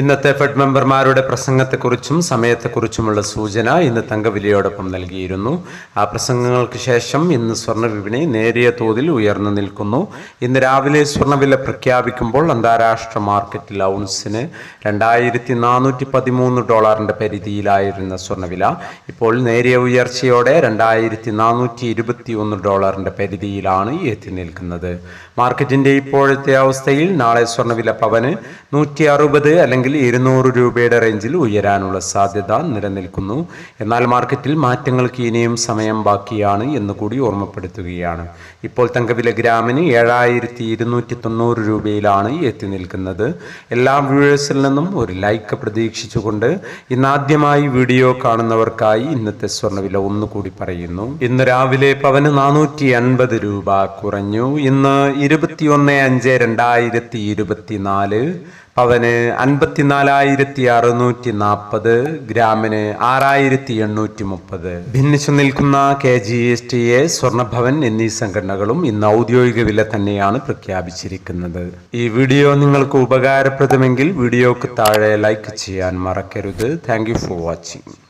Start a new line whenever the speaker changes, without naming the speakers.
ഇന്നത്തെ ഫെഡ് മെമ്പർമാരുടെ പ്രസംഗത്തെക്കുറിച്ചും സമയത്തെക്കുറിച്ചുമുള്ള സൂചന ഇന്ന് തങ്കവിലയോടൊപ്പം നൽകിയിരുന്നു. ആ പ്രസംഗങ്ങൾക്ക് ശേഷം ഇന്ന് സ്വർണവിപണി നേരിയ തോതിൽ ഉയർന്നു നിൽക്കുന്നു. ഇന്ന് രാവിലെ സ്വർണവില പ്രഖ്യാപിക്കുമ്പോൾ അന്താരാഷ്ട്ര മാർക്കറ്റിൽ ഔൺസിന് രണ്ടായിരത്തി നാനൂറ്റി പതിമൂന്ന് ഡോളറിന്റെ പരിധിയിലായിരുന്ന സ്വർണവില ഇപ്പോൾ നേരിയ ഉയർച്ചയോടെ രണ്ടായിരത്തി നാനൂറ്റി ഇരുപത്തി ഒന്ന് ഡോളറിന്റെ പരിധിയിലാണ് എത്തി നിൽക്കുന്നത്. മാർക്കറ്റിന്റെ ഇപ്പോഴത്തെ അവസ്ഥയിൽ നാളെ സ്വർണവില പവന് നൂറ്റി അറുപത് അല്ലെങ്കിൽ ഇരുന്നൂറ് രൂപയുടെ റേഞ്ചിൽ ഉയരാനുള്ള സാധ്യത നിലനിൽക്കുന്നു. എന്നാൽ മാർക്കറ്റിൽ മാറ്റങ്ങൾക്ക് ഇനിയും സമയം ബാക്കിയാണ് എന്ന് കൂടി ഓർമ്മപ്പെടുത്തുകയാണ്. ഇപ്പോൾ തങ്കവില ഗ്രാമിന് ഏഴായിരത്തി ഇരുന്നൂറ്റി തൊണ്ണൂറ് രൂപയിലാണ് എത്തി നിൽക്കുന്നത്. എല്ലാ വ്യൂവേഴ്സിൽ നിന്നും ഒരു ലൈക്ക് പ്രതീക്ഷിച്ചുകൊണ്ട് ഇന്നാദ്യമായി വീഡിയോ കാണുന്നവർക്കായി ഇന്നത്തെ സ്വർണവില ഒന്നുകൂടി പറയുന്നു. ഇന്ന് രാവിലെ പവന് നാനൂറ്റി അൻപത് രൂപ കുറഞ്ഞു. ഇന്ന് ഇരുപത്തിയൊന്ന് അഞ്ച് രണ്ടായിരത്തി ഇരുപത്തിനാല് പവന് അൻപത്തിനാലായിരത്തി അറുന്നൂറ്റി നാൽപ്പത് ഗ്രാമിന് ആറായിരത്തി എണ്ണൂറ്റി മുപ്പത് ഭിന്നിച്ചു നിൽക്കുന്ന K G S T A Swarnabhavan എന്നീ സംഘടനകളും ഇന്ന് ഔദ്യോഗിക വില തന്നെയാണ് പ്രഖ്യാപിച്ചിരിക്കുന്നത്. ഈ വീഡിയോ നിങ്ങൾക്ക് ഉപകാരപ്രദമെങ്കിൽ വീഡിയോക്ക് താഴെ ലൈക്ക് ചെയ്യാൻ മറക്കരുത്. Thank for watching